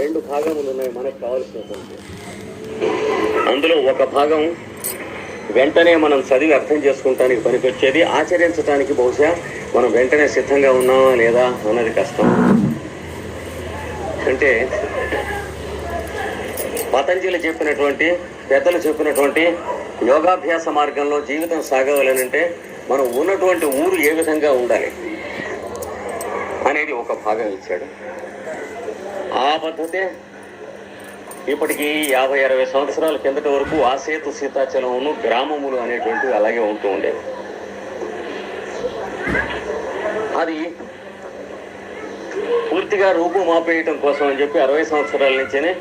రెండు భాగములు ఉన్నాయి మనకు కావలసినటువంటి. అందులో ఒక భాగం వెంటనే మనం చదివి అర్థం చేసుకుంటానికి పనికొచ్చేది ఆచరించడానికి బహుశా మనం వెంటనే సిద్ధంగా ఉన్నామా లేదా అన్నది కష్టం. అంటే పతంజలి చెప్పినటువంటి పెద్దలు చెప్పినటువంటి యోగాభ్యాస మార్గంలో జీవితం సాగవాలనంటే మనం ఉన్నటువంటి ఊరు ఏ విధంగా ఉండాలి అనేది ఒక భాగం ఇచ్చాడు. ఆ పద్ధతే ఇప్పటికి యాభై అరవై సంవత్సరాల కిందటి వరకు ఆసేతు సీతాచలమును గ్రామములు అనేటువంటివి అలాగే ఉంటూ ఉండేవి. అది పూర్తిగా రూపు మాపేయటం కోసం అని చెప్పి అరవై సంవత్సరాల నుంచేనే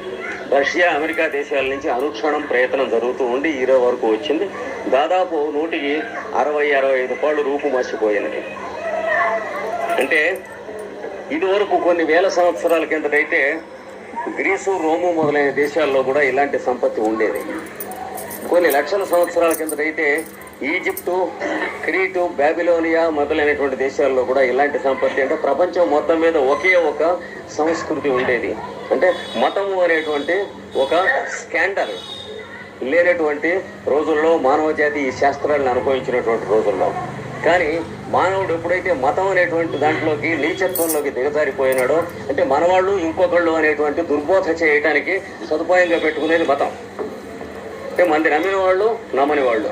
రష్యా అమెరికా దేశాల నుంచి అనుక్షణం ప్రయత్నం జరుగుతూ ఉండి ఈరోజు వరకు వచ్చింది. దాదాపు నూటికి అరవై అరవై ఐదు రూపు మర్చిపోయినది అంటే ఇదివరకు కొన్ని వేల సంవత్సరాల కిందటైతే గ్రీసు రోము మొదలైన దేశాల్లో కూడా ఇలాంటి సంపత్తి ఉండేది. కొన్ని లక్షల సంవత్సరాల కిందటైతే ఈజిప్టు క్రీటు బాబిలోనియా మొదలైనటువంటి దేశాల్లో కూడా ఇలాంటి సంపత్తి అంటే ప్రపంచం మొత్తం మీద ఒకే ఒక సంస్కృతి ఉండేది. అంటే మతము అనేటువంటి ఒక స్కాండల్ లేనటువంటి రోజుల్లో మానవ జాతి ఈ శాస్త్రాలను అనుభవించినటువంటి రోజుల్లో. కానీ మానవుడు ఎప్పుడైతే మతం అనేటువంటి దాంట్లోకి నీచత్వంలోకి దిగజారిపోయినాడో అంటే మనవాళ్ళు ఇంకొకళ్ళు అనేటువంటి దుర్బోధ చేయటానికి సదుపాయంగా పెట్టుకునేది మతం. అంటే మంది నమ్మిన వాళ్ళు నమ్మని వాళ్ళు.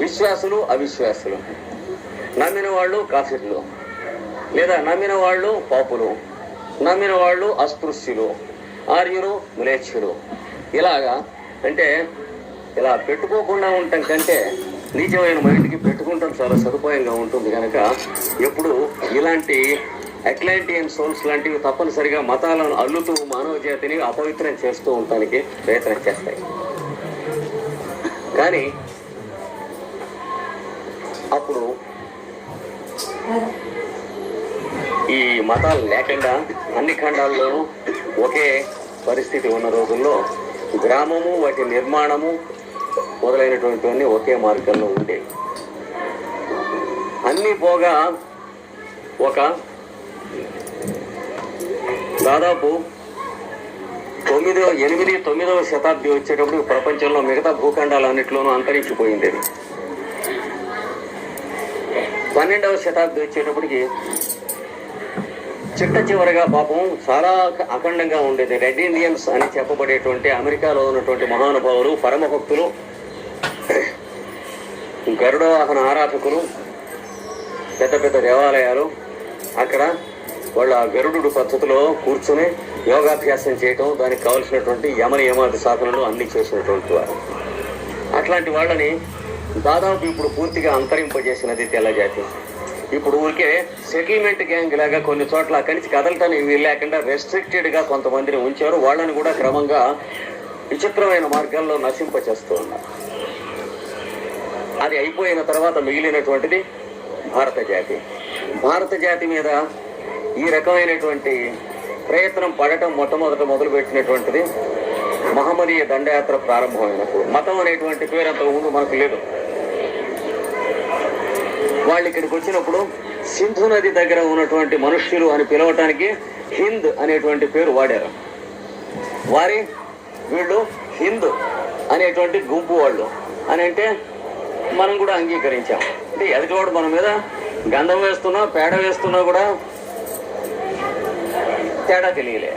విశ్వాసులు అవిశ్వాసులు. నమ్మిన వాళ్ళు కాఫిర్లు. లేదా నమ్మిన వాళ్ళు పాపులు. నమ్మిన వాళ్ళు అస్పృశ్యులు ఆర్యులు మ్లేచ్చులు ఇలాగా అంటే ఇలా పెట్టుకోకుండా ఉండటం కంటే నిజమైన మైండ్కి పెట్టుకుంటాం చాలా సదుపాయంగా ఉంటుంది కనుక ఎప్పుడు ఇలాంటి అట్లాంటియన్ సోల్స్ లాంటివి తప్పనిసరిగా మతాలను అల్లుతూ మానవ జాతిని అపవిత్రం చేస్తూ ఉండటానికి ప్రయత్నం చేస్తాయి. కానీ అప్పుడు ఈ మతాలు లేకుండా అన్ని ఖండాల్లోనూ ఒకే పరిస్థితి ఉన్న రోజుల్లో గ్రామము వాటి నిర్మాణము మొదలైనటువంటివన్నీ ఒకే మార్గంలో ఉండేవి అన్నీ పోగా ఒక దాదాపు తొమ్మిదో ఎనిమిది తొమ్మిదవ శతాబ్ది వచ్చేటప్పుడు ప్రపంచంలో మిగతా భూఖండాలన్నింటిలోనూ అంతరించిపోయింది అది. పన్నెండవ శతాబ్ది వచ్చేటప్పటికి చిట్ట చివరగా పాపం చాలా అఖండంగా ఉండేది. రెడ్ ఇండియన్స్ అని చెప్పబడేటువంటి అమెరికాలో ఉన్నటువంటి మహానుభావులు పరమభక్తులు గరుడ వాహన ఆరాధకులు పెద్ద పెద్ద దేవాలయాలు అక్కడ వాళ్ళ గరుడు పద్ధతిలో కూర్చుని యోగాభ్యాసం చేయటం దానికి కావలసినటువంటి యమ నియమాది సాధనలు అన్ని చేసినటువంటి వారు. అట్లాంటి వాళ్ళని దాదాపు ఇప్పుడు పూర్తిగా అంతరింపజేసినది తెల్లజాతి ఇప్పుడు ఊరికే సెటిల్మెంట్ గ్యాంగ్ లాగా కొన్ని చోట్ల కలిసి కదలటానికి వీలు లేకుండా రెస్ట్రిక్టెడ్గా కొంతమందిని ఉంచారు. వాళ్ళని కూడా క్రమంగా విచిత్రమైన మార్గాల్లో నశింపచేస్తూ ఉన్నారు. అది అయిపోయిన తర్వాత మిగిలినటువంటిది భారత జాతి. భారత జాతి మీద ఈ రకమైనటువంటి ప్రయత్నం పడటం మొట్టమొదట మొదలుపెట్టినటువంటిది మహమ్మదీయ దండయాత్ర ప్రారంభమైనప్పుడు. మతం అనేటువంటి పేరు అంతకుముందు మనకు లేదు. వాళ్ళు ఇక్కడికి వచ్చినప్పుడు సింధు నది దగ్గర ఉన్నటువంటి మనుష్యులు అని పిలవటానికి హింద్ అనేటువంటి పేరు వాడారు. వారి వీళ్ళు హింద్ అనేటువంటి గుంపు వాళ్ళు అని అంటే మనం కూడా అంగీకరించాం. అంటే ఎదుటివాడు మన మీద గంధం వేస్తున్నా పేడ వేస్తున్నా కూడా తేడా తెలియలే.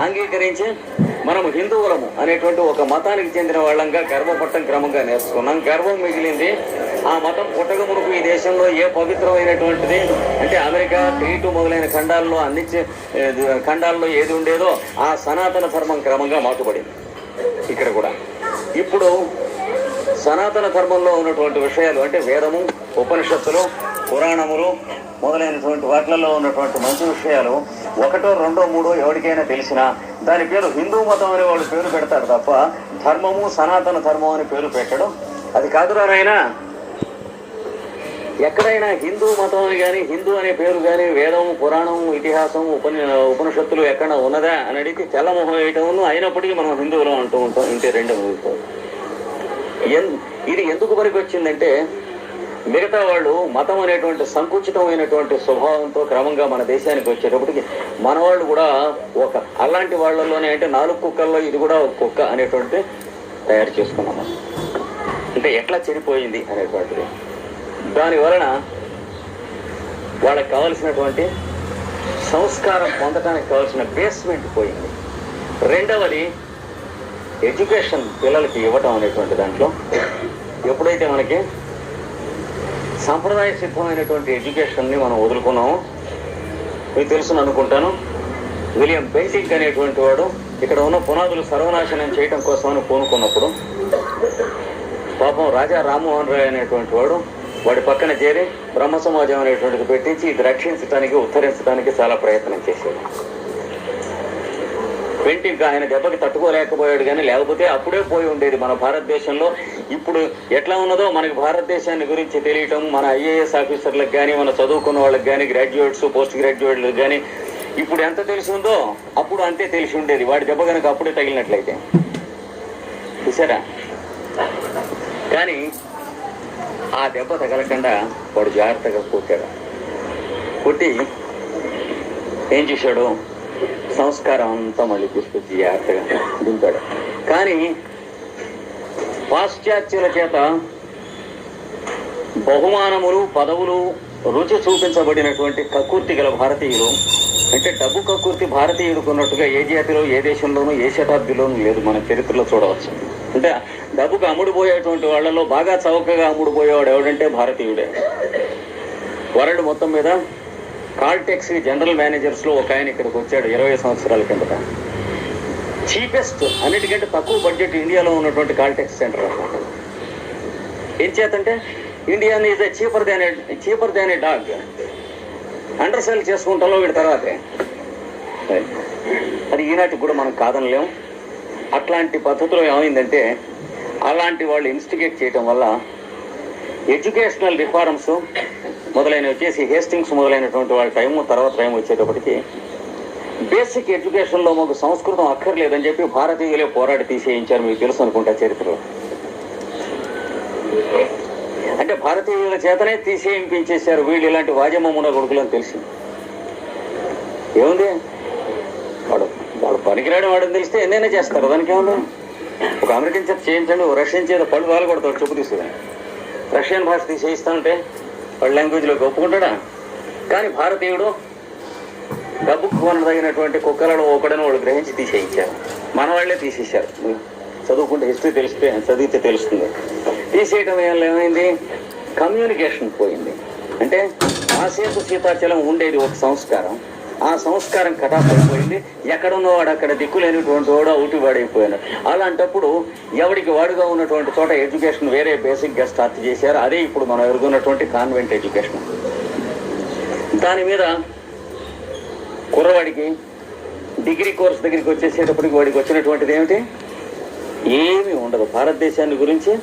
అంగీకరించి మనం హిందువులము అనేటువంటి ఒక మతానికి చెందిన వాళ్ళంగా గర్వపట్టం క్రమంగా నేర్చుకున్నాం. గర్వం మిగిలింది. ఆ మతం పుట్టక మునుపు ఈ దేశంలో ఏ పవిత్రమైనటువంటిది? అంటే అమెరికా క్రీటు మొదలైన ఖండాల్లో అందించే ఖండాల్లో ఏది ఉండేదో ఆ సనాతన ధర్మం క్రమంగా మాటుపడింది ఇక్కడ కూడా. ఇప్పుడు సనాతన ధర్మంలో ఉన్నటువంటి విషయాలు అంటే వేదము ఉపనిషత్తులు పురాణములు మొదలైనటువంటి వాటిలలో ఉన్నటువంటి మంచి విషయాలు ఒకటో రెండో మూడో ఎవరికైనా తెలిసినా దాని పేరు హిందూ మతం అనే వాళ్ళు పేరు పెడతారు తప్ప ధర్మము సనాతన ధర్మం అని పేరు పెట్టడం అది కాదురానైనా ఎక్కడైనా హిందూ మతం అని కానీ హిందూ అనే పేరు కానీ వేదం పురాణం ఇతిహాసం ఉపని ఉపనిషత్తులు ఎక్కడ ఉన్నదా అని అడిగితే తెల్లమొహం వేయటం అయినప్పటికీ మనం హిందువులం అంటూ ఉంటాం. ఇంతే రెండు ఇది ఎందుకు పనికి వచ్చిందంటే మిగతా వాళ్ళు మతం అనేటువంటి సంకుచితమైనటువంటి స్వభావంతో క్రమంగా మన దేశానికి వచ్చేటప్పటికి మన వాళ్ళు కూడా ఒక అలాంటి వాళ్ళలోనే అంటే నాలుగు కుక్కల్లో ఇది కూడా ఒక కుక్క అనేటువంటి తయారు చేసుకున్నాము. అంటే ఎట్లా చెడిపోయింది అనేటువంటిది. దాని వలన వాళ్ళకి కావలసినటువంటి సంస్కారం పొందడానికి కావాల్సిన బేస్మెంట్ పోయింది. రెండవది ఎడ్యుకేషన్ పిల్లలకి ఇవ్వటం అనేటువంటి దాంట్లో ఎప్పుడైతే మనకి సాంప్రదాయ సిద్ధమైనటువంటి ఎడ్యుకేషన్ని మనం వదులుకున్నాము. మీకు తెలుసును అనుకుంటాను. విలియం బెంటింగ్ అనేటువంటి వాడు ఇక్కడ ఉన్న పునాదులు సర్వనాశనం చేయటం కోసమని పూనుకున్నప్పుడు పాపం రాజా రామ్మోహన్ రాయ్ అనేటువంటి వాడు వాడి పక్కన చేరి బ్రహ్మ సమాజం అనేటువంటిది పెట్టించి ఇది రక్షించడానికి ఉద్ధరించడానికి చాలా ప్రయత్నం చేశాడు. పెయింటింగ్ ఆయన దెబ్బకి తట్టుకోలేకపోయాడు కానీ లేకపోతే అప్పుడే పోయి ఉండేది మన భారతదేశంలో. ఇప్పుడు ఎట్లా ఉన్నదో మనకి భారతదేశాన్ని గురించి తెలియటం మన ఐఏఎస్ ఆఫీసర్లకు కానీ మన చదువుకున్న వాళ్ళకి కానీ గ్రాడ్యుయేట్స్ పోస్ట్ గ్రాడ్యుయేట్లకు కానీ ఇప్పుడు ఎంత తెలిసి ఉందో అప్పుడు అంతే తెలిసి ఉండేది. వాడి దెబ్బ కనుక అప్పుడే తగిలినట్లయితే. చూసారా? కానీ ఆ దెబ్బ తగలకుండా వాడు జాగ్రత్తగా కొట్టాడు. కొట్టి ఏం చేశాడు? సంస్కారం అంతా మళ్ళీ తీసుకొచ్చి జాగ్రత్తగా దింపాడు. కానీ పాశ్చాత్యుల చేత బహుమానములు పదవులు రుచి చూపించబడినటువంటి కకూర్తి గల భారతీయులు. అంటే డబ్బు కకూర్తి భారతీయుడికి ఉన్నట్టుగా ఏ జాతిలో ఏ దేశంలోనూ ఏ శతాబ్దిలోనూ లేదు మన చరిత్రలో చూడవచ్చు. అంటే డబ్బుకు అమ్ముడుపోయేటువంటి వాళ్ళలో బాగా చౌకగా అమ్ముడుపోయేవాడు ఎవడంటే భారతీయుడే. వరల్డ్ మొత్తం మీద కాల్టెక్స్ జనరల్ మేనేజర్స్లో ఒక ఆయన ఇక్కడికి వచ్చాడు ఇరవై సంవత్సరాల కిందట. చీపెస్ట్ అన్నిటికంటే తక్కువ బడ్జెట్ ఇండియాలో ఉన్నటువంటి కాల్టెక్స్ సెంటర్ అనమాట ఏం చేతంటే India is cheaper than cheaper than a dog undersell చేసుకుంటాలో వీడి తర్వాతే. అది ఈనాటికి కూడా మనం కాదనలేం. అట్లాంటి పద్ధతిలో ఏమైందంటే అలాంటి వాళ్ళు ఇన్స్టిగేట్ చేయటం వల్ల ఎడ్యుకేషనల్ రిఫార్మ్స్ మొదలైనవి వచ్చేసి హేస్టింగ్స్ మొదలైనటువంటి వాళ్ళ టైము తర్వాత టైం వచ్చేటప్పటికి బేసిక్ ఎడ్యుకేషన్లో మాకు సంస్కృతం అక్కర్లేదని చెప్పి భారతీయులే పోరాడి తీసేయించారు మీకు తెలుసు అనుకుంటా చరిత్రలో. అంటే భారతీయుల చేతనే తీసేయింపించేశారు వీళ్ళు ఇలాంటి వాజమమ్మున కొడుకులు అని తెలిసి. ఏముంది? వాడు వాడు పనికిరాడు వాడని తెలిస్తే ఎన్నైనా చేస్తారు దానికి ఏమన్నా ఒక అమెరికన్ చేత చేయించండి ఒక రష్యన్ చేత పళ్ళు వాళ్ళు కొడతాడు చెప్పు తీసుకుని రష్యన్ భాష తీసేయిస్తా ఉంటే వాళ్ళ లాంగ్వేజ్లోకి ఒప్పుకుంటాడా? కానీ భారతీయుడు డబ్బుకు కొనదగినటువంటి కుక్కలలో ఒకడని వాళ్ళు గ్రహించి తీసేయించారు. మన వాళ్ళే తీసేశారు చదువుకుంటే హిస్టరీ తెలిస్తే చదివితే తెలుస్తుంది. తీసేయటం వల్ల ఏమైంది? కమ్యూనికేషన్ పోయింది. అంటే ఆసేపు సీతాచలం ఉండేది ఒక సంస్కారం. ఆ సంస్కారం కటాపడిపోయింది అయిపోయింది ఎక్కడున్నవాడు అక్కడ దిక్కులేనిటువంటి వాడు అవుటి వాడైపోయాడు. అలాంటప్పుడు ఎవడికి వాడుగా ఉన్నటువంటి చోట ఎడ్యుకేషన్ వేరే బేసిక్గా స్టార్ట్ చేశారు. అదే ఇప్పుడు మనం ఎరుగున్నటువంటి కాన్వెంట్ ఎడ్యుకేషన్ దాని మీద కుర్రవాడికి డిగ్రీ కోర్స్ దగ్గరికి వచ్చేసేటప్పటికి వాడికి వచ్చినటువంటిది ఏమిటి? ఏమీ ఉండదు. భారతదేశాన్ని గురించి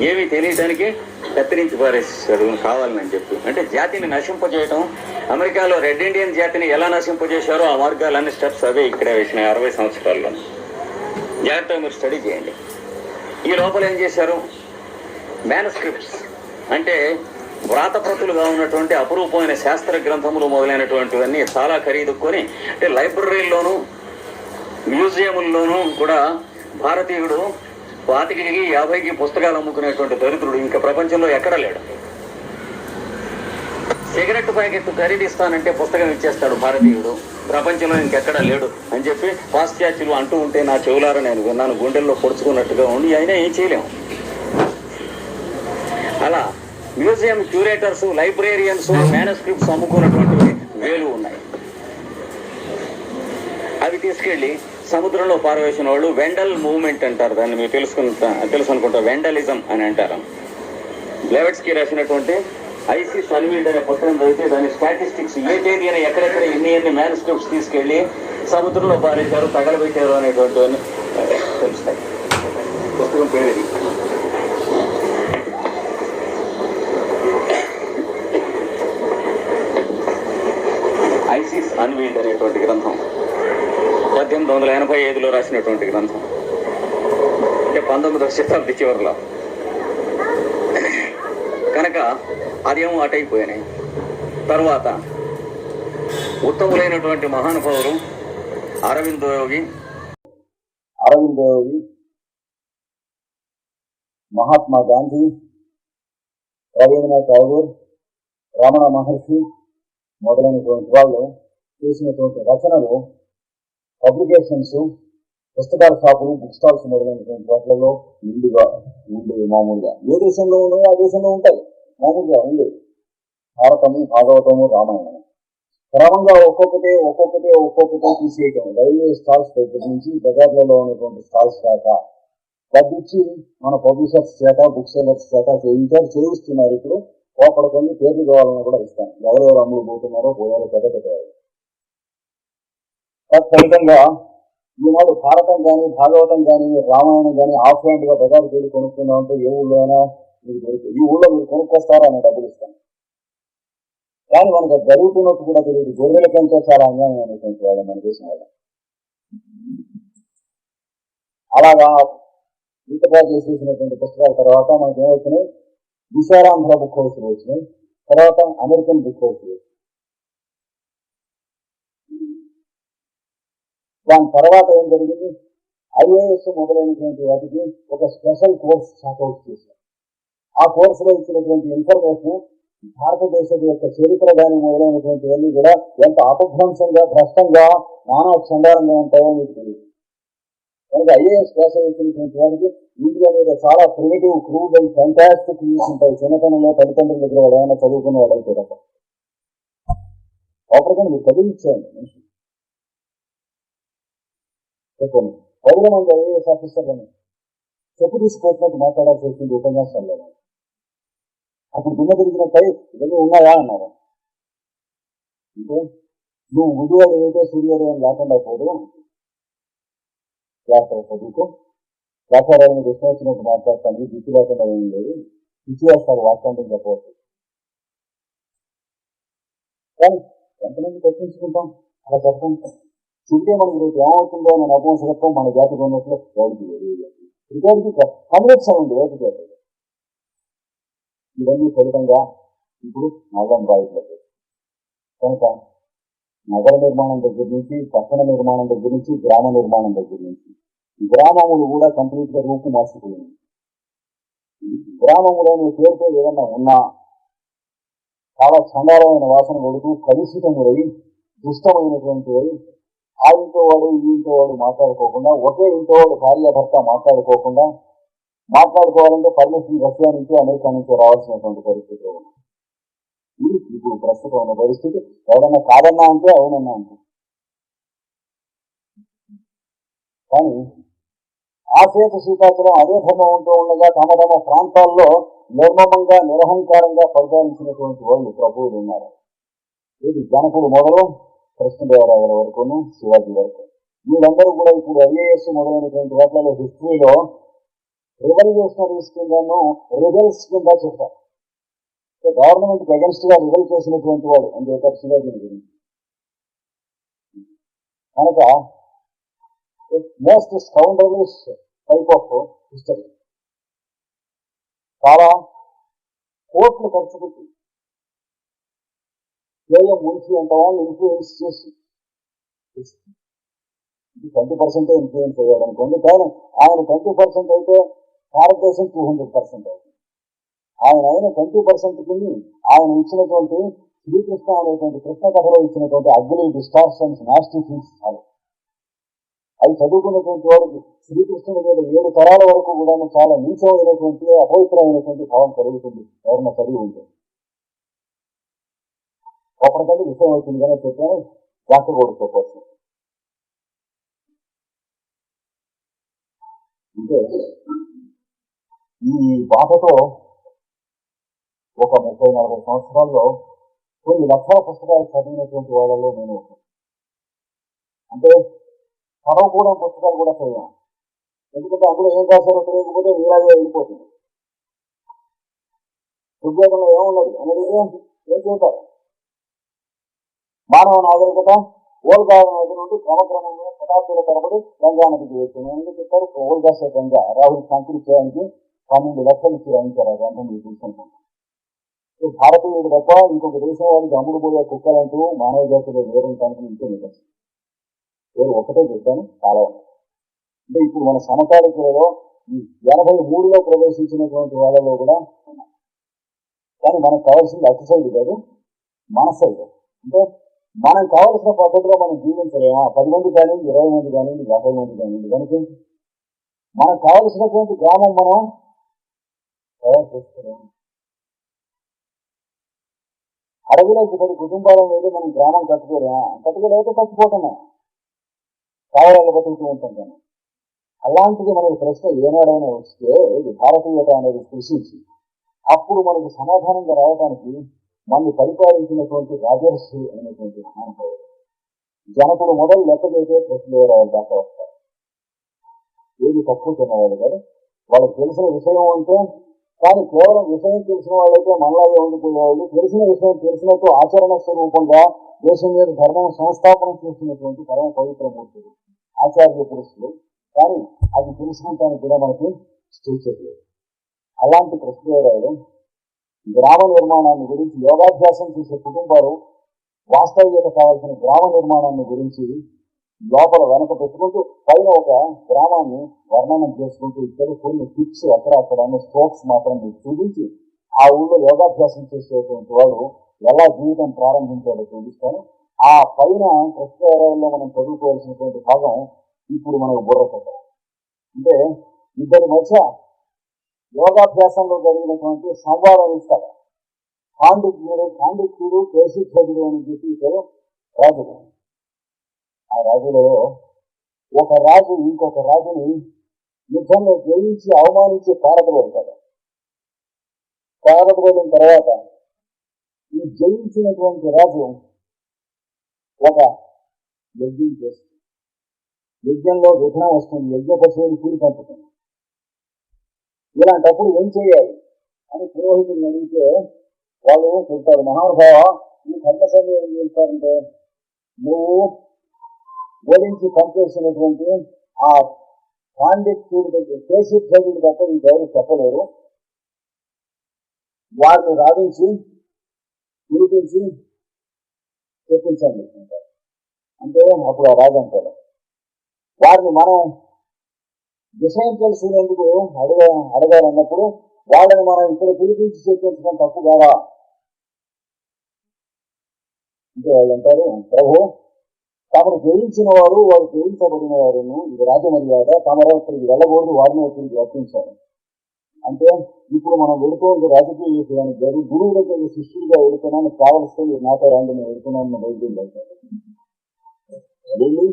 ఏమీ తెలియటానికి కత్తిరించి పారేసాడు కావాలని చెప్పి. అంటే జాతిని నశింపజేయటం అమెరికాలో రెడ్ ఇండియన్ జాతిని ఎలా నశింపజేశారో ఆ మార్గాలన్నీ స్టెప్స్ అవే ఇక్కడే వేసినాయి అరవై సంవత్సరాల్లో. జాగ్రత్తగా మీరు స్టడీ చేయండి. ఈ లోపల ఏం చేశారు? మేనస్క్రిప్ట్స్ అంటే వ్రాతప్రతులుగా ఉన్నటువంటి అపురూపమైన శాస్త్ర గ్రంథములు మొదలైనటువంటివన్నీ చాలా ఖరీదుకొని అంటే లైబ్రరీల్లోనూ మ్యూజియంల్లోనూ కూడా భారతీయుడు పాతికి యాభైకి పుస్తకాలు అమ్ముకునేటువంటి దరిద్రుడు ఇంకా ప్రపంచంలో ఎక్కడ లేడు. సిగరెట్ ప్యాకెట్ ఖరీదిస్తానంటే పుస్తకం ఇచ్చేస్తాడు భారతీయుడు. ప్రపంచంలో ఇంకెక్కడా లేడు అని చెప్పి పాశ్చాత్యులు అంటూ ఉంటే నా చెవులారా నేను విన్నాను గుండెల్లో పొడుచుకున్నట్టుగా ఉండి అయినా ఏం చేయలేము. అలా మ్యూజియం క్యూరేటర్స్ లైబ్రేరియన్స్ మేనస్క్రిప్ట్స్ అమ్ముకున్నటువంటి వేలు ఉన్నాయి. అవి తీసుకెళ్ళి సముద్రంలో పారవేసిన వాళ్ళు వెండల్ మూవ్మెంట్ అంటారు. దాన్ని మీరు తెలుసుకుంటా తెలుసు అనుకుంటా వెండలిజం అని అంటారు. లెవెట్స్కి రాసినటువంటి ఐసి సన్వీల్డ్ అనే పుస్తకం చదివితే దాని స్టాటిస్టిక్స్ ఏ తేదీ ఎక్కడెక్కడ ఎన్ని ఎన్ని మేనస్క్రిప్ట్స్ తీసుకెళ్ళి సముద్రంలో పారేశారు తగలబెట్టారు అనేటువంటి తెలుస్తాయి. పుస్తకం పేరు ఇది. అన్వీల్డ్ అనేటువంటి గ్రంథం. పద్దెనిమిది వందల ఎనభై ఐదులో రాసినటువంటి గ్రంథం. అంటే పంతొమ్మిదవ శతాబ్ది చివరిలో. కనుక అదేమో అటైపోయినాయి. తర్వాత ఉత్తములైనటువంటి మహానుభావులు అరవింద్ యోగి అరవింద్ యోగి మహాత్మా గాంధీ రవీంద్రనాథ్ ఠాగూర్ రమణ మహర్షి మొదలైనటువంటి వాళ్ళు చేసినటువంటి రచనలు పబ్లికేషన్స్ పుస్తకాల షాపులు బుక్ స్టాల్స్ మొదలైనటువంటి వాటిలలో నిండుగా ఉండేవి మామూలుగా. ఏ దేశంలో ఉన్నాయో ఆ దేశంలో ఉంటాయి. మామూలుగా ఉంది. భారతము భాగవతము రామాయణము. క్రమంగా ఒక్కొక్కటే ఒక్కొక్కటే ఒక్కొక్కటే తీసేయటం. రైల్వే స్టాల్స్ దగ్గర నుంచి బజార్లలో ఉన్నటువంటి స్టాల్స్ దాకా తగ్గించి మన పబ్లిషర్స్ చేత బుక్ సెల్లర్స్ చేత చేయించారు చేయిస్తున్నారు ఇప్పుడు. లోపల పేర్లు కూడా ఇస్తాను ఎవరెవరు అమ్ములు పోతున్నారో పోయారో పెద్ద పెట్టారు తత్ఫలితంగా ఈనాడు భారతం కానీ భాగవతం కానీ రామాయణం కానీ ఆఫ్లైన్గా బజార్కి వెళ్ళి కొనుక్కుందాం అంటే ఏ ఊళ్ళో అయినా మీకు దొరుకుతాయి. ఈ ఊళ్ళో మీరు కొనుక్కొస్తారా అని డబ్బులు ఇస్తాను కానీ మనకు జరుగుతున్నట్టు కూడా తెలియదు. గొర్రెల కంటే చాలా అన్యాయం అనేటువంటి వాళ్ళు మన దేశం వాళ్ళు అలాగా ఈతపా చేసేసినటువంటి పుస్తకాల తర్వాత మనకి ఏమవుతున్నాయి విశారాంధ్ర బుక్ హౌస్లు వచ్చినాయి. తర్వాత అమెరికన్ బుక్ హౌస్లు వచ్చినాయి. దాని తర్వాత ఏం జరిగింది? ఐఏఎస్ మొదలైనటువంటి వాటికి ఒక స్పెషల్ కోర్స్ సాకౌట్ చేశారు. ఆ కోర్సులో ఇచ్చినటువంటి ఇన్ఫర్మేషన్ భారతదేశం యొక్క చరిత్ర కానీ మొదలైనటువంటివన్నీ కూడా ఎంత అపభ్రంశంగా భ్రష్టంగా నానా చండాలంగా ఉంటాయో మీకు తెలియదు. కనుక ఐఏఎస్ క్లాస్ ఇచ్చినటువంటి వాడికి ఇండియా మీద చాలా primitive crude and fantastic views ఉంటాయి. చిన్నతనంలో తల్లిదండ్రుల దగ్గర ఏమైనా చదువుకునే వాళ్ళకి తప్ప అప్పటికని మీరు చెప్పండి. పౌరుల మనకి ఐఏఎస్ ఆఫీసర్ అని చెప్పు తీసుకొచ్చినట్టు మాట్లాడాల్సి వచ్చింది ఉపన్యాసాల్లో అప్పుడు దుమ్మ తిరిగినపై ఇవన్నీ ఉన్నాయా అన్నారు? అంటే నువ్వు గుడివాడు ఏదో సూర్యోడు అని లేకుండా పోదు. చేస్తారు చదువుకో వ్యాపారాలను ఇష్టం వచ్చినట్టు మాట్లాడతాను గుర్తు లేకుండా ఏం లేదు. ఇచ్చేస్తారు వాస్తవం చెప్పవచ్చు. కానీ ఎంతమంది ప్రశ్నించుకుంటాం? అలా చెప్పండి. చెప్తే మనకి రేపు ఏమవుతుందో అని నపంసకత్వం మన జాతికి ఉన్నట్లు వాడికి తెలియదు. ఇటువంటి సంరక్షణ ఉంది ఓటు జాతి ఇవన్నీ ఫలితంగా ఇప్పుడు నగరం రాయట్లేదు కనుక నగర నిర్మాణం దగ్గర నుంచి పట్టణ నిర్మాణం దగ్గర నుంచి గ్రామ నిర్మాణం దగ్గర నుంచి గ్రామములు కూడా కంప్లీట్గా రూపు మార్చిపోయింది గ్రామములు అనే పేరుతో ఏదన్నా ఉన్నా చాలా చండాలమైన వాసన కొడుతూ కలుషితములై దుష్టమైనటువంటి ఆ ఇంట్లో వాడు ఈ ఇంట్లో వాడు మాట్లాడుకోకుండా ఒకే ఇంట్లో వాడు భార్య భర్త మాట్లాడుకోకుండా మాట్లాడుకోవాలంటే పర్మిషన్ రష్యా నుంచి అమెరికా నుంచి రావాల్సినటువంటి పరిస్థితి ఇది ఇప్పుడు ప్రస్తుతం ఉన్న పరిస్థితి ఎవడన్నా కాదన్నా అంటే అవునన్నా అంటే. కానీ ఆ చేత శ్రీకాకుళం అదే ధర్మం ఉంటూ ఉండగా తమ తమ ప్రాంతాల్లో నిర్మమంగా నిరహంకారంగా పరిపాలించినటువంటి వాళ్ళు ప్రభువులు ఉన్నారు. ఇది జనకుడు మొదలు కృష్ణదేవరాయల వరకును శివాజీ వరకు. వీళ్ళందరూ కూడా ఇప్పుడు ఐఏఎస్ మొదలైనటువంటి వాటిలో హిస్టరీలో రివల్యూషనరీస్ కిందను రిబెల్స్ కింద చెప్తారు గవర్నమెంట్ అగెన్స్ట్గా రివెల్ చేసినటువంటి వాడు అని చెప్పారు శివాజీ గురించి కనుక most scoundrels type of history. చాలా కోట్లు ఖర్చు పెట్టి కేవలం మనిషి అంత వాళ్ళు ఇన్ఫ్లుయెన్స్ చేసి ట్వంటీ పర్సెంట్ ఇన్ఫ్లుయెన్స్ అయ్యాడు అనుకోండి కానీ ఆయన ట్వంటీ పర్సెంట్ అయితే భారతదేశం టూ హండ్రెడ్ పర్సెంట్ అవుతుంది. ఆయన అయిన ట్వంటీ పర్సెంట్ కింద ఆయన ఇచ్చినటువంటి శ్రీకృష్ణ అనేటువంటి కృష్ణ కథలో ఇచ్చినటువంటి అగ్ని డిస్టార్షన్స్ నాస్టిషన్స్ చాలా అవి. చదువుకున్నటువంటి వాడికి శ్రీకృష్ణుడి మీద ఏడు తరాల వరకు కూడా చాలా నీచమైనటువంటి అపవిత్రమైనటువంటి భావం కలుగుతుంది. ఎవరన్నా చదివి ఉంటుంది ఒకరికంటే విషయం అవుతుంది కానీ చెప్పాను డాక్టర్ కొడుకోవచ్చు అంటే ఈ బాధతో ఒక ముప్పై నలభై సంవత్సరాల్లో కొన్ని లక్షల పుస్తకాలు చదివినటువంటి వాళ్ళలో నేను అంటే చదవకూడని పుస్తకాలు కూడా చదివాను. ఎందుకంటే అందులో ఏం రాశారో తెలియకపోతే మీలాగే వెళ్ళిపోతుంది ఉద్యోగంలో ఏమున్నది అనేది ఏం చేస్తారు? మానవ నాగరికత ఓల్గా నది నుండి క్రమక్రమంగా శతాబ్దాల తరబడి గంగా నదికి వచ్చింది ఎందుకు చెప్పారు ఓల్గా గంగా రాహుల్ సంకరించడానికి పన్నెండు లక్షలు చేయించారు రాయించారు ఆ మీకు తెలుసుకుంటాం భారతీయుడు తప్ప ఇంకొక దేశం వాళ్ళకి అమ్ముడు పోయే కుక్కలంటూ మానవ జాతిలో వివరించడానికి ఇంకే నిదర్శనం. నేను ఒకటే చెప్పాను చాలా. అంటే ఇప్పుడు మన సమకాలికలలో ఈ ఎనభై మూడులో ప్రవేశించినటువంటి వాళ్ళలో కూడా ఉన్నాయి కానీ మనకు కావాల్సింది అటు సైడ్ కాదు మన సైడ్ అంటే మనం కావలసిన పద్ధతిలో మనం జీవించలేమా? పది మంది కానీ ఇరవై మంది కానీ యాభై మంది కానీ కనుక మనకు కావలసినటువంటి గ్రామం మనం తయారు చేసుకోలేము. అడవిలోకి పది కుటుంబాలను వెళ్ళి మనం గ్రామం కట్టుకోలేమా? కట్టుకోలేకపోతే చచ్చిపోతున్నా. కావాలి బతుకుతూ ఉంటాం కానీ అలాంటిది మనకి ప్రశ్న ఏనాడైనా వస్తే ఇది భారతీయత అనేది కృషించి అప్పుడు మనకు సమాధానంగా రావడానికి మనల్ని పరిపాలించినటువంటి రాజర్షి అనేటువంటి మహానుభావుడు. జనకుడు మొదలు లెక్కగైతే కృష్ణదేవరాయలు దాకా వస్తారు. ఏది తక్కువ తిన్నవాళ్ళు కాదు. వాళ్ళకి తెలిసిన విషయం అంటే కానీ కేవలం విషయం తెలిసిన వాళ్ళైతే మనలాగే ఉండిపోయేవాళ్ళు. తెలిసిన విషయం తెలిసినట్టు ఆచరణ స్వరూపంగా దేశం మీద ధర్మం సంస్థాపన చేసినటువంటి పరమ పవిత్రమూర్తులు ఆచార్య పురుషులు కానీ అది తెలుసుకుంటానికి కూడా మనకి స్టేచర్ లేదు అలాంటి కృష్ణదేవరాయలు గ్రామ నిర్మాణాన్ని గురించి యోగాభ్యాసం చేసే కుటుంబాలు వాస్తవ్యత కావాల్సిన గ్రామ నిర్మాణాన్ని గురించి లోపల వెనక పెట్టుకుంటూ పైన ఒక గ్రామాన్ని వర్ణనం చేసుకుంటూ ఇద్దరు కొన్ని టిప్స్ అక్కడ అక్కడ స్ట్రోక్స్ మాత్రం మీరు చూపించి ఆ ఊళ్ళో యోగాభ్యాసం చేసేటువంటి వాళ్ళు ఎలా జీవితం ప్రారంభించాలో చూపిస్తాను. ఆ పైన కృష్ణదేవరాయల్లో మనం చదువుకోవాల్సినటువంటి భాగం ఇప్పుడు మనకు బుర్ర అంటే ఇద్దరి మధ్య యోగాభ్యాసంలో జరిగినటువంటి సంవాదం ఇస్తారు. పాండిత్యుడు పాండిత్యుడు కేశిధ్వజుడు అని చెప్పి ఇద్దరు రాజులు. ఆ రాజులో ఒక రాజు ఇంకొక రాజుని యుద్ధంలో జయించి అవమానించి పారదోలుతాడు పారదోలిన తర్వాత ఈ జయించినటువంటి రాజు ఒక యజ్ఞం చేస్తుంది యజ్ఞంలో విఘ్నం వస్తుంది యజ్ఞ పశువుని కూలి పంపుతుంది ఇలాంటప్పుడు ఏం చేయాలి? అని పురోహితుని అడిగితే వాళ్ళు చెప్తారు మహానుభావ ఈ ధర్మ సమయం ఏం చేస్తారంటే నువ్వు ఓడించి పనిచేసినటువంటి ఆ పాండిత్యుడి దగ్గర కేశిధ్వజుడి దగ్గర ఈ చెప్పలేరు. వారిని రావించి పిలిపించి చెప్పించండి. అంటే అప్పుడు ఆ రాజు వారిని మనం విషయం తెలిసినందుకు అడగ అడగాలన్నప్పుడు వాళ్ళని మనం ఇక్కడ పిలిపించి చెప్పించడం తప్పు కాదా? అంటే వాళ్ళు అంటారు ప్రభు తమను జయించిన వారు వారు జయించబడిన వారును ఇది రాజమర్యాద తమరు ఇక్కడికి వెళ్ళకూడదు వారిని ఇక్కడికి రప్పించారు. అంటే ఇప్పుడు మనం వెళుతోంది రాజకీయ విషయానికి గారు గురువు దగ్గర శిష్యుడిగా వెళుతున్నాను కావలిస్తే మీరు నాతో రండి నేను వెళుతున్నాను వైద్యులు వెళ్ళి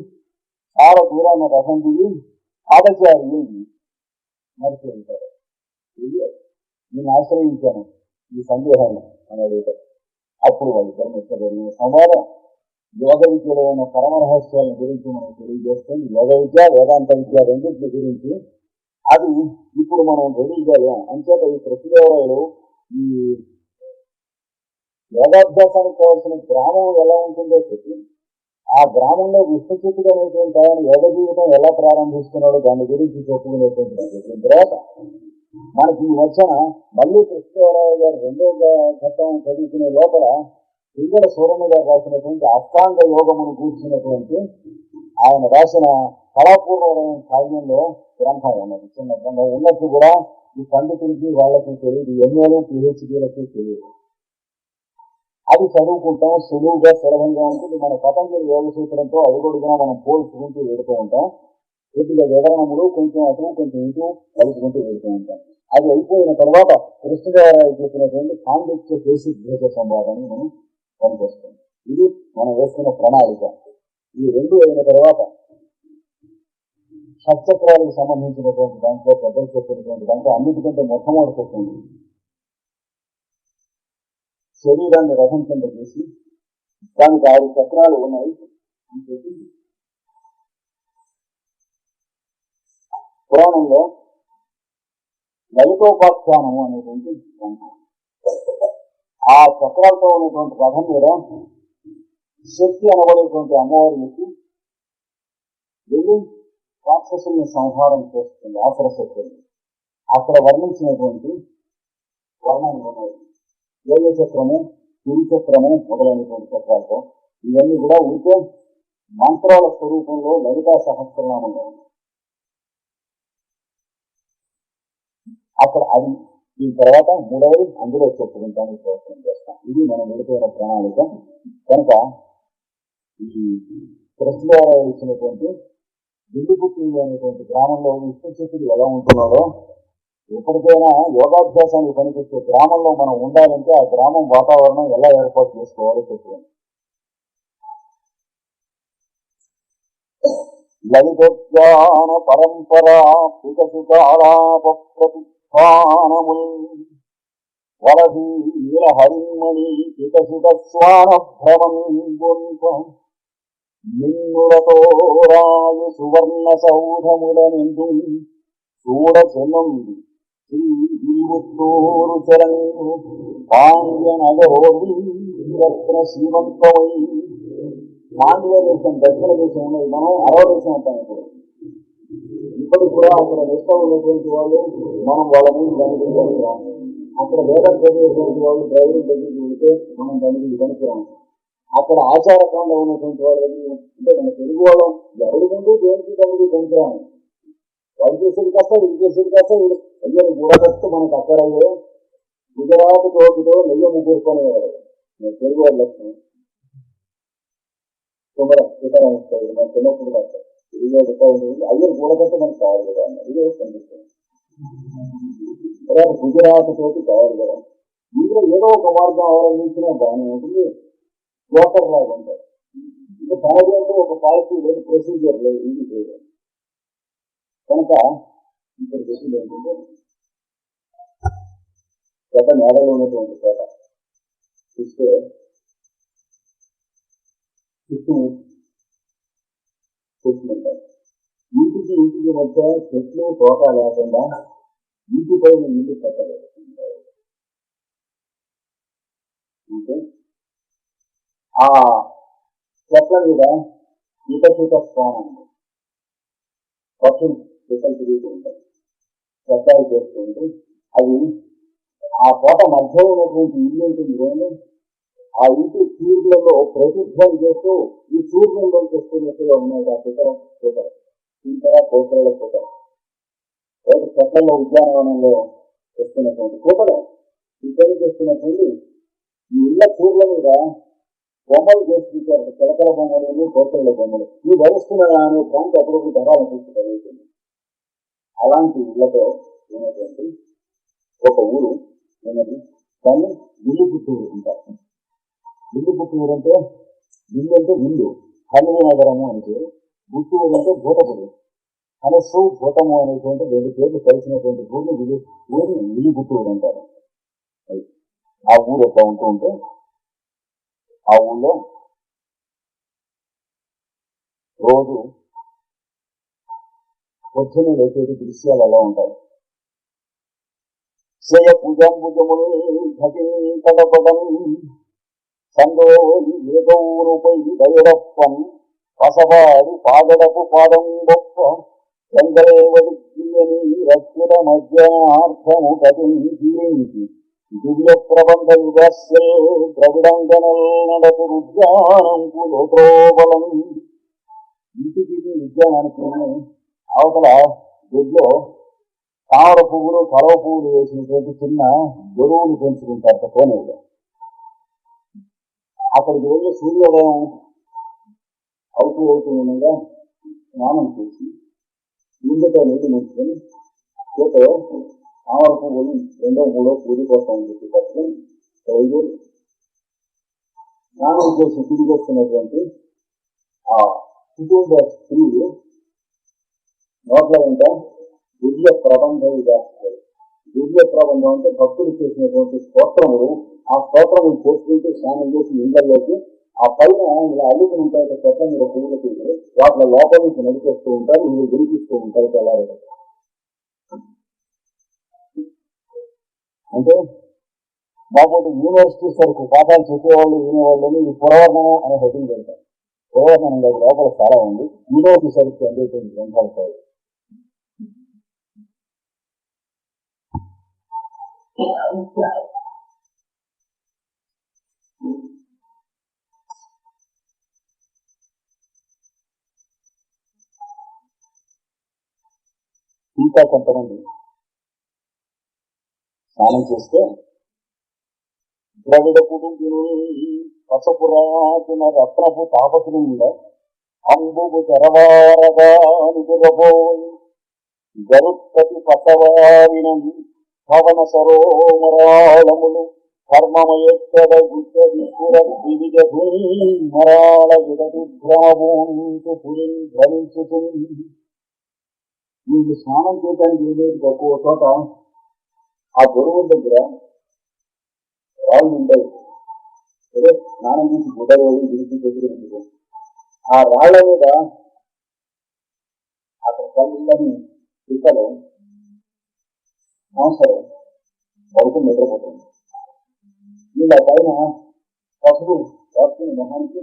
చాలా దూరాన్ని రసం దిగి ఆదచారి నడిచి వెళ్తారు ఇది నేను ఆశ్రయించాను ఈ సందేహాన్ని అని అడిగారు అప్పుడు వాళ్ళు జరిగిన సంవాదం యోగ విద్యలో ఉన్న పరమ రహస్యాల గురించి మనం తెలియజేస్తుంది యోగ విద్య వేదాంత విద్య రెండింటి గురించి అది ఇప్పుడు మనం రెడీగా అంచేత ఈ కృష్ణదేవరాయలు ఈ యోగాభ్యాసానికి కావాల్సిన గ్రామం ఎలా ఉంటుందో చెప్పి ఆ గ్రామంలో విశ్వచిత్తుడు అనేటువంటి ఆయన యోగ జీవితం ఎలా ప్రారంభిస్తున్నాడో దాని గురించి చెప్పుకునేటువంటి తర్వాత మనకి ఈ వచ్చిన మళ్ళీ కృష్ణదేవరాయ గారు రెండో గ- ఘట్టం చదువుకునే లోపల ఇక్కడ సూరమ్మ గారు రాసినటువంటి అష్టాంగ యోగమును కూర్చున్నటువంటి ఆయన రాసిన కళాపూర్వమైన కావ్యంలో గ్రంథం ఉన్నది చిన్న గ్రంథం ఉన్నట్టు కూడా ఈ పండితులకి వాళ్ళకి తెలియదు. ఎంఏలు పిహెచ్డీలకి తెలియదు. అది చదువుకుంటాం సులువుగా సులభంగా ఉంటుంది. మన పతంజలి యోగ సూత్రంతో అడుగడుగునా మనం పోల్చుకుంటూ వెళుతూ ఉంటాం. వీటిలో వివరణములు కొంచెం అటు కొంచెం ఇటు కలుపుకుంటూ వెళుతూ ఉంటాం. అది అయిపోయిన తర్వాత కృష్ణదేవరాయ చెప్పినటువంటి కాంగ్రెస్ కేసి ద్వేష సంవాదాన్ని మనం పనిచేస్తాం ఇది మనం వేస్తున్న ప్రణాళిక. ఈ రెండు అయిన తర్వాత షట్చక్రాలకు సంబంధించినటువంటి దాంట్లో పెద్దలు చెప్పినటువంటి దాంట్లో అన్నిటికంటే మొట్టమొదటి చెప్పింది శరీరాన్ని రథం కింద చేసి దానికి ఆరు చక్రాలు ఉన్నాయి అని చెప్పింది పురాణంలో లలితోపాఖ్యానము అనేటువంటి గ్రంథం. ఆ చక్రాలతో ఉన్నటువంటి రథం మీద శక్తి అనబడేటువంటి అమ్మవారి ఎక్కి వెళ్ళి రాక్షసుల్ని సంహారం చేస్తుంది ఆసర శక్తిని అక్కడ వర్ణించినటువంటి వర్ణాలు ఉన్నాయి యోగ చక్రము తిరు చక్రము మొదలైనటువంటి చక్రాలతో ఇవన్నీ కూడా ఉంటే మంత్రాల స్వరూపంలో లలితా సహస్రనామంలో ఉన్నాయి అక్కడ అది ఈ తర్వాత మూడవది అందులో చెప్పుకుంటానికి ప్రయత్నం చేస్తాం. ఇది మనం విడిపోయిన ప్రణాళిక. కనుక ఈ కృష్ణ కృష్ణదేవరాయ ఇచ్చినటువంటి దిల్లిపుట్టి అనేటువంటి గ్రామంలో విష్ణుశక్తుడు ఎలా ఉంటున్నాడో ఎప్పటికైనా యోగాభ్యాసానికి పనికొచ్చే గ్రామంలో మనం ఉండాలంటే ఆ గ్రామం వాతావరణం ఎలా ఏర్పాటు చేసుకోవాలో చెప్పండి. లలితజ్ఞాన పరంపరా వికసితాలాప ప్రతిష్టానముల్ వరహీల హరిమణి వికసిత స్వాన భ్రమం నిన్నులతో రాయు సువర్ణ సౌధముల నిండు చూడచెన్నుంది విముత్తూరు చరంగు శ్రీమంతమై పాండ్య దేశం దక్షిణ దేశం ఉన్నది మనం అరవ దేశం అంటాం ఇప్పుడు ఇప్పటికి కూడా అక్కడ నిష్టం ఉన్నటువంటి వాళ్ళు మనం వాళ్ళ మీద దానికి పనికిరాం అక్కడ వేదం చదివేటువంటి వాళ్ళు డ్రైవింగ్ దగ్గరికి వెళ్తే మనం దానికి పనికిరాం అక్కడ ఆచారకాండ ఉన్నటువంటి వాళ్ళకి అంటే మన తెలుగు వాళ్ళం ఎవరి ముందు దేనికి దానికి పనికిరాము వాళ్ళు చేసేది కాస్త వీళ్ళు చేసేది కాస్త వీళ్ళు అయ్యని గూడగట్టు మనకు అక్కడయ్యే గుజరాత్ తోటితో నెయ్యి ముగ్గురుకునేవారు నేను తెలుగు వాళ్ళ లక్షణం కుమర ఇతర మన చిన్నప్పుడు కాస్త ఇదిగో ఉండేది అయ్యని గూడగట్టు మనకు కావాలి కదా అన్న ఇదే కనిపిస్తుంది తర్వాత గుజరాత్ తోటి కావాలి కదా ఇందులో ఏదో ఒక మార్గం అవలంబించినా బాగానే ఉంటుంది బ్రోకర్ లాగా ఉంటారు ఇంకా తనదంటూ ఒక పాలసీ లేదు ప్రొసీజర్ లేదు ఇది లేదు కనుక ఇక్కడ చేసింది ఏంటంటే గత నేలలో ఉన్నటువంటి కోట చూస్తే చుట్టూ చెట్లు ఉంటాయి ఇంటికి ఇంటికి మధ్య చెట్లు తోట లేకుండా ఇంటి పైన నీళ్ళు పెట్టలేదు అంటే ఆ చెట్ల మీద ఈత స్థానం ఉంది పక్షులు చెట్లు తిరుగుతూ ఉంటాయి చెట్టాలు చేస్తుంటే అది ఆ కోట మధ్య ఉన్నటువంటి ఇల్లు ఉంటుంది కానీ ఆ ఇంటి సూర్యులలో ప్రతిధ్వని చేస్తూ ఈ సూర్యులలో చేస్తున్నట్టుగా ఉన్నాయి ఆ శిఖరం శిఖరం. ఇంకా కోటల శిఖరం రేపు చెట్లలో ఉద్యానవనంలో చేస్తున్నటువంటి కోటలు. ఇద్దరు చేస్తున్నటువంటి ఈ ఇళ్ళ చూర్ల మీద బొమ్మలు చేస్తుంటారు చిలకల బొమ్మలు కోటల బొమ్మలు. ఈ వరుస్తున్న అనే ప్రాంతం అప్పుడు ధరాలు చూసి అలాంటి ఇళ్ళతో ఉన్నటువంటి ఒక ఊరు ఉన్నది దాన్ని ఇల్లు పుట్టూరు ఉంటారు ఇల్లు పుట్టూరు అంటే ఇల్లు అంటే ఇల్లు కలువ నగరము అంటే గుట్టూరు అంటే భూతపుడు మనస్సు భూతము అనేటువంటి రెండు పేర్లు కలిసినటువంటి ఊరిని విలు ఊరిని ఇల్లు పుట్టూరు అంటారు. ఆ ఊరు ఎట్లా ఉంటూ ఉంటే ఆ ఊళ్ళో రోజు పొద్దున లేచేటి దృశ్యాలు ఎలా ఉంటాయి. శ్రేయ పూజాంబుజములు ఘటించడపడం సంగోలి ఏదోరుపై పసవాడి పాదడపు పాదం గొప్ప చంద్రేవడి మధ్యార్థము గతించి దివ్య ప్రబంధ యుగస్యే ద్రవిడంగనల్ నడపు ఉద్యానం కులోత్రోబలం ఇంటికి ఉద్యానానికి అవతల గొడ్లో తామర పువ్వులు కలవ పువ్వులు వేసినటువంటి చిన్న గొడవలు పెంచుకుంటారు కోనేరు అక్కడికి వెళ్ళి సూర్యోదయం అవుతూ అవుతుండగా స్నానం చేసి నీళ్ళతో నీళ్ళు నించుకొని చేతో తామర పువ్వులు రెండో మూడో పూజ కోసం అని చెప్పి పట్టుకుని బయలుదేరి స్నానం చేసి తిరిగి వస్తున్నటువంటి ఆ కుటుంబ స్త్రీలు నోట్ల వెంట దివ్య ప్రబంధం చేస్తారు దివ్య ప్రబంధం అంటే భక్తులు చేసినటువంటి స్తోత్రములు. ఆ స్తోత్రములు చేసుకుంటే స్నానం చేసి ఇళ్ళలోకి ఆ పైన ఇలా అల్లుకుని ఉంటాయి కదా చెట్ల మీద పువ్వులు తిరిగి వాటిలో లోపల నుంచి నడిచేస్తూ ఉంటారు వీళ్ళు గురిపిస్తూ ఉంటారు తెల్లారి అంటే మాకు యూనివర్సిటీ సరుకు పాఠాలు చెప్పేవాళ్ళు వినేవాళ్ళని ఈ పురవర్ణనం అనే హెడ్డింగ్ పెడతారు పురవర్ణనం కాదు, లోపల చాలా ఉంది. యూనివర్సిటీ సరుకు అందేటువంటి గ్రంథాలు ఇంకా కొంతమంది స్నానం చేస్తే ద్రవిడ కుటుంబిని పసపురాచిన రత్నపు తాపసులు ఉండ అంబుగు తెరవారగా నిదురబోయి గరుత్పతి పసవారినం భవన సరోమరాళములు కర్మమయెక్కడ గుడ్డ పురిం మీకు స్నానం చేయడానికి ఏదైతే ఒక్కో చోట. ఆ గురువు దగ్గర రాళ్ళు ఉంటాయి సరే స్నానం చేసి గుడ్డలు దిరిచి దగ్గర ఆ రాళ్ళ మీద అక్కడ కళ్ళని పిక్కలు సరే పడుకుని నిద్రపోతుంది. వీళ్ళ పైన పసుపు రాసుకుని మొహానికి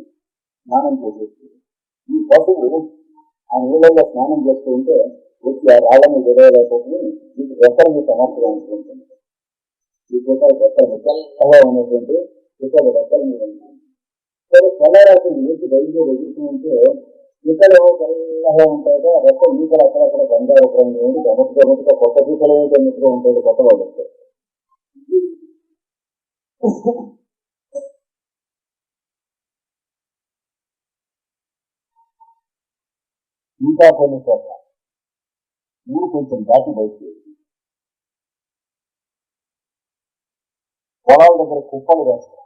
స్నానం చేసేస్తుంది ఈ పసుపు ఆ నీళ్ళల్లో స్నానం చేస్తూ ఉంటే వచ్చి ఆ రాళ్ళని విడవలేకపోతుంది. మీకు రెక్కల మీద సమస్యగా ఉంటుంది ఈ పూట రెక్కల రెక్కలుగా ఉన్నటువంటి ఇక్కడ రెక్కల మీద ఉంటుంది సరే తెల్లరాత్రి నీటి బయలుదేరి ఎదుగుతూ ఉంటే ఈకలు తెల్లగా ఉంటాయి కదా రెక్కలు అక్కడక్కడ గంగా రంగు ఏంటి గమత గమతగా కొత్త ఈకలు ఏమిటో ఉంటాయి కొత్త వాళ్ళు ఇంకా కొన్ని చోట్ల ఊరు కొంచెం దాటి బయటికి పొలాల దగ్గర కుప్పలు వేస్తారు.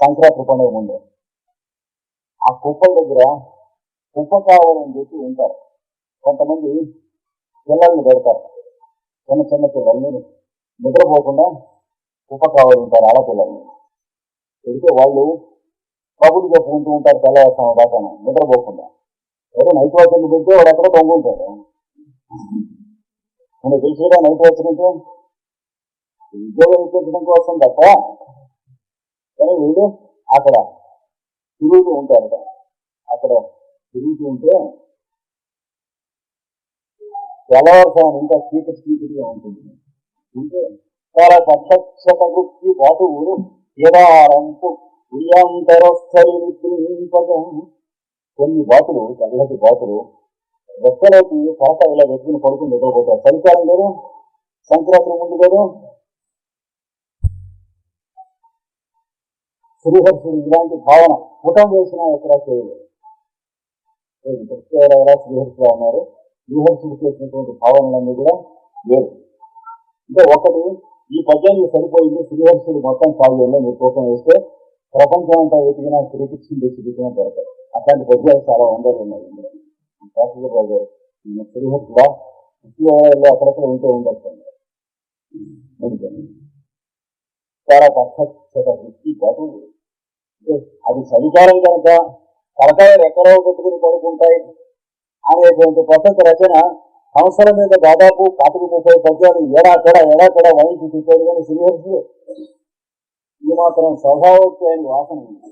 సంక్రాంతి పండుగ ముందు. ఆ కుప్పల దగ్గర కుప్ప కావాలని చెప్పి ఉంటారు. కొంతమంది పిల్లల్ని పెడతారు. చిన్న చిన్న పిల్లల్ని నిద్రపోకుండా కుప్ప కావాలి ఉంటారు ఆడపిల్లల్ని పెడితే వాళ్ళు కబుర్లు చెప్పుకుంటూ ఉంటారు తెల్లవారుసాం దాకా నిద్రపోకుండా. ఏదో నైట్ వాచ్ అని పెడితే వాడు ఎక్కడ దొంగుంటాడు మనకు తెలిసిగా నైట్ వాచ్ అంటే ఉద్యోగం ఇప్పించడం కోసం తప్ప కానీ వీళ్ళు అక్కడ తిరుగుతూ ఉంటారు అక్కడ తిరుగుతూ ఉంటే తెల్లవారుసాం ఇంకా చీకటి చీకటిగా ఉంటుంది. అంటే చాలా ప్రత్యక్షత వృత్తి పాటు ఎడారంపు ప్రియాంతరస్థలి కొన్ని బాతులు చల్లటి బాతులు రెక్కలోకి సరస ఇలా వెతుకుని పడుకుని నిద్రపోతారు. చలికాలం లేదు సంక్రాంతి ముందు లేదు శ్రీహర్షుడు ఇలాంటి భావన పుటం వేసినా ఎక్కడా చేయలేదు. ఎవరైనా శ్రీహర్షుడు అన్నారు. శ్రీహర్షుడు చేసినటువంటి భావనలన్నీ కూడా లేదు అంటే ఒకటి ఈ పద్యానికి సరిపోయింది శ్రీహర్షుడు మొత్తం కావ్యంలో మీరు కోసం వేస్తే ప్రపంచం అంతా వెతికినా శ్రీకృష్ణుడు తెచ్చి దిగిన దొరకదు. అట్లాంటి పద్యాలు చాలా వందలు ఉన్నాయి. ఇందులో. శాస్త్రి గారు ఈయన శ్రీహర్షుడా ఉద్యోగాల్లో అక్కడక్కడ ఉంటూ ఉండొచ్చు అందుకని చాలా ప్రత్యక్షత వృత్తి బటు అది సవికారం కనుక తలకాయ ఎక్కడో పెట్టుకుని పడుకుంటాయి అనేటువంటి పద్ధతి రచన సంవత్సరం మీద దాదాపు పాతిక ముప్పై పద్యాలు ఏడాకడ ఏడాకడ వాయించి చూపాడు కానీ శ్రీహర్షుడు ఈ మాత్రం స్వభావోక్తి అని వాసన ఉంది.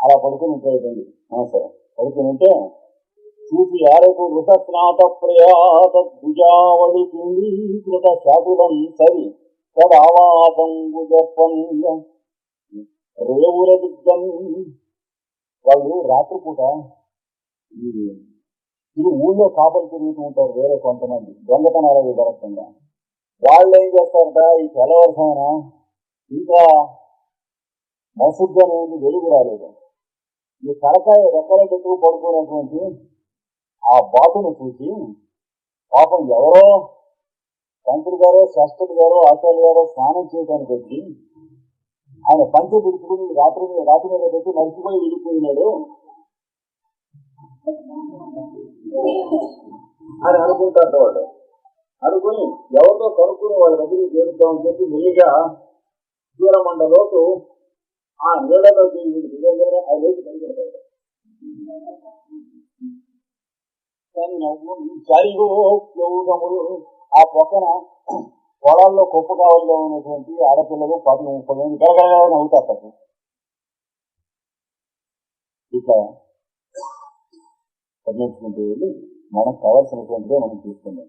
అలా పడుకుని ఉంటాయి నమస్కారం పడుకుని ఉంటే చూసి ఆరకు వృత స్నాత ప్రయాత భుజావళి కుండీకృత శాతులం సరి తదావాసం రేవుల దిగ్గం వాళ్ళు రాత్రిపూట ఇది ఇది ఊళ్ళో కాపలు తిరుగుతూ ఉంటారు వేరే కొంతమంది. దొంగతనాల విధరకంగా వాళ్ళు ఏం చేస్తారట ఈ తెల్లవారుసాన ఇంకా మసూద్దని ఉంది వెలుగు రాలేదు. ఈ తలకాయ రెక్కల పెట్టుకు పడుకున్నటువంటి ఆ బాతును చూసి పాపం ఎవరో శంకర్ గారో శాస్త్రుడు గారో ఆచార్య గారో స్నానం చేయడానికి వచ్చి ఆయన పంచ విడుచుకుని రాత్రి మీద రాత్రి మీద పెట్టి మర్చిపోయి విడిపోయినాడు అని అనుకుంటారు వాడు అనుకుని ఎవరితో కనుక్కుని వాళ్ళ దగ్గరికి చేరుతామని చెప్పి మెల్లిగా దూరమండలోకి ఆ నీళ్ళలోకి దిగగానే ఆ లేచి కనిపెడతాడు పరిగెడతాడు చరిగోములు ఆ పక్కన పొలాల్లో కుప్ప కావల్లో ఉన్నటువంటి ఆడపిల్లలు పది ముప్పై మంది గడగడగా నవ్వుతారు పాపం. ఇట్లా పర్యటించుకుంటూ వెళ్ళి మనకు కావాల్సినటువంటిదే మనం తీసుకున్నాం